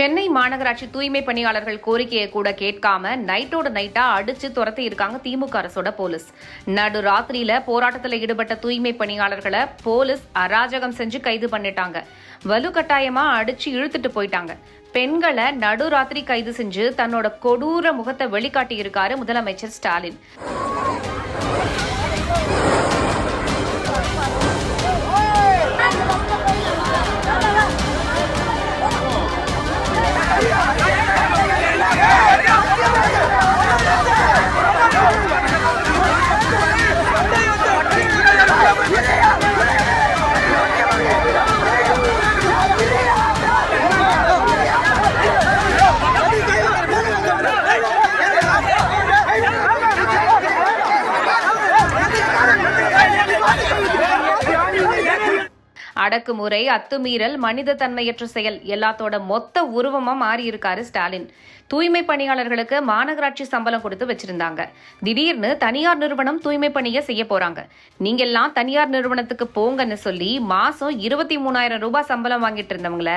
சென்னை மாநகராட்சி தூய்மை பணியாளர்கள் கோரிக்கையை கூட கேட்காம நைட்டோட நைட்டா அடிச்சு துரத்தி இருக்காங்க திமுக அரசோட போலீஸ். நடு ராத்திரியில போராட்டத்தில் ஈடுபட்ட தூய்மை பணியாளர்களை போலீஸ் அராஜகம் செஞ்சு கைது பண்ணிட்டாங்க. வலுக்கட்டாயமா அடிச்சு இழுத்துட்டு போயிட்டாங்க. பெண்களை நடுராத்திரி கைது செஞ்சு தன்னோட கொடூர முகத்தை வெளிக்காட்டி இருக்காரு முதலமைச்சர் ஸ்டாலின். அடக்குமுறை அத்துமீறல் மனித தன்மையற்ற செயல் எல்லாத்தோட மொத்த உருவமா மாறி இருக்காரு ஸ்டாலின். தூய்மை பணியாளர்களுக்கு மாநகராட்சி சம்பளம் கொடுத்து வச்சிருந்தாங்க. திடீர்னு தனியார் நிறுவனம் தூய்மை பணியை செய்ய போறாங்க. நீங்க எல்லாம் தனியார் நிறுவனத்துக்கு போங்கன்னு சொல்லி மாசம் இருபத்தி மூணாயிரம் ரூபாய் சம்பளம் வாங்கிட்டு இருந்தவங்கள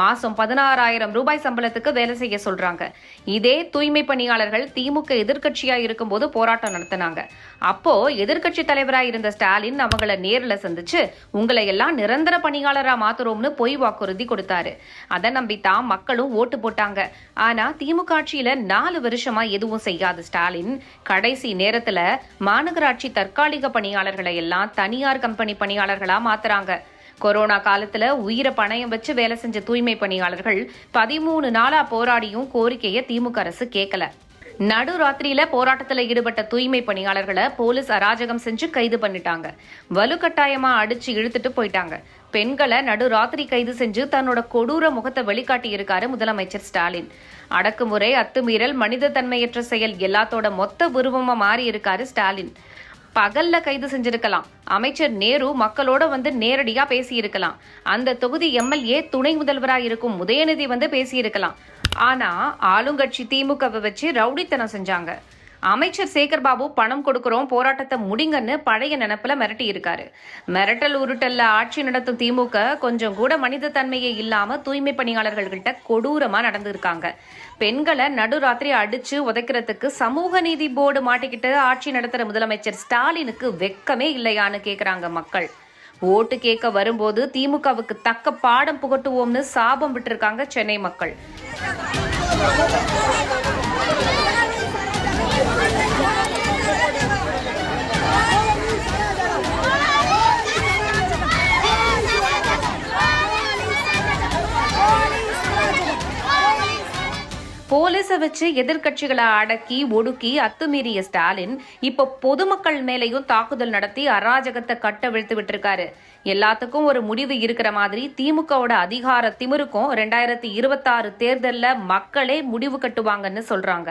மாசம் பதினாறாயிரம் ரூபாய் சம்பளத்துக்கு வேலை செய்ய சொல்றாங்க. இதே தூய்மை பணியாளர்கள் திமுக எதிர்க்கட்சியா இருக்கும்போது போராட்டம் நடத்தினாங்க. அப்போ எதிர்க்கட்சி தலைவரா இருந்த ஸ்டாலின் அவங்கள நேர்ல சந்திச்சு உங்களை எல்லாம் நிரந்தர பணியாளராக மாத்துறோம்னு பொய் வாக்குறுதி கொடுத்தாரு. அதை நம்பித்தான் மக்களும் ஓட்டு போட்டாங்க. ஆனா திமுக ஆட்சியில நாலு வருஷமா எதுவும் செய்யாத ஸ்டாலின் கடைசி நேரத்துல மாநகராட்சி தற்காலிக பணியாளர்களை எல்லாம் தனியார் கம்பெனி பணியாளர்களா மாத்துறாங்க. கொரோனா காலத்துல உயிரை பணயம் வச்சு வேலை செஞ்ச தூய்மை பணியாளர்கள் பதிமூணு நாளா போராடியும் கோரிக்கையை திமுக அரசு கேட்கல நடுராத்திரியில போராட்டத்துல ஈடுபட்ட தூய்மை பணியாளர்களை போலீஸ் அராஜகம் செஞ்சு கைது பண்ணிட்டாங்க. வலுக்கட்டாயமா அடிச்சு இழுத்துட்டு போயிட்டாங்க. பெண்களை நடுராத்திரி கைது செஞ்சு தன்னோட கொடூர முகத்தை வெளிக்காட்டி இருக்காரு முதலமைச்சர் ஸ்டாலின். அடக்குமுறை அத்துமீறல் மனித தன்மையற்ற செயல் எல்லாத்தோட மொத்த உருவமா மாறி இருக்காரு ஸ்டாலின். பகல்ல கைது செஞ்சிருக்கலாம். அமைச்சர் நேரு மக்களோட வந்து நேரடியா பேசியிருக்கலாம். அந்த தொகுதி எம்எல்ஏ துணை முதல்வரா இருக்கும் உதயநிதி வந்து பேசியிருக்கலாம். ஆனா ஆளுங்கட்சி திமுகவை வச்சு ரவுடித்தனம் செஞ்சாங்க. அமைச்சர் சேகர் பாபு பணம் கொடுக்கறோம் போராட்டத்தை முடிங்கன்னு பழைய நினப்புல மிரட்டி இருக்காரு. மிரட்டல் உருட்டல்ல ஆட்சி நடத்தும் திமுக கொஞ்சம் கூட மனித தன்மையே இல்லாம தூய்மை பணியாளர்கள்கிட்ட கொடூரமா நடந்திருக்காங்க. பெண்களை நடுராத்திரி அடிச்சு உதைக்கிறதுக்கு சமூக நீதி போர்டு மாட்டிக்கிட்டு ஆட்சி நடத்துற முதலமைச்சர் ஸ்டாலினுக்கு வெக்கமே இல்லையான்னு கேக்குறாங்க மக்கள். ஓட்டு கேட்க வரும்போது திமுகவுக்கு தக்க பாடம் புகட்டுவோம்னு சாபம் விட்டுருக்காங்க சென்னை மக்கள். போலீஸை வச்சு எதிர்க்கட்சிகளை அடக்கி ஒடுக்கி அத்துமீறிய ஸ்டாலின் இப்ப பொதுமக்கள் மேலையும் தாக்குதல் நடத்தி அராஜகத்தை கட்டவிழ்த்து விட்டுருக்காரு. எல்லாத்துக்கும் ஒரு முடிவு இருக்கிற மாதிரி திமுகவோட அதிகார திமிருக்கும் ரெண்டாயிரத்தி இருபத்தாறு தேர்தலில் மக்களே முடிவு கட்டுவாங்கன்னு சொல்றாங்க.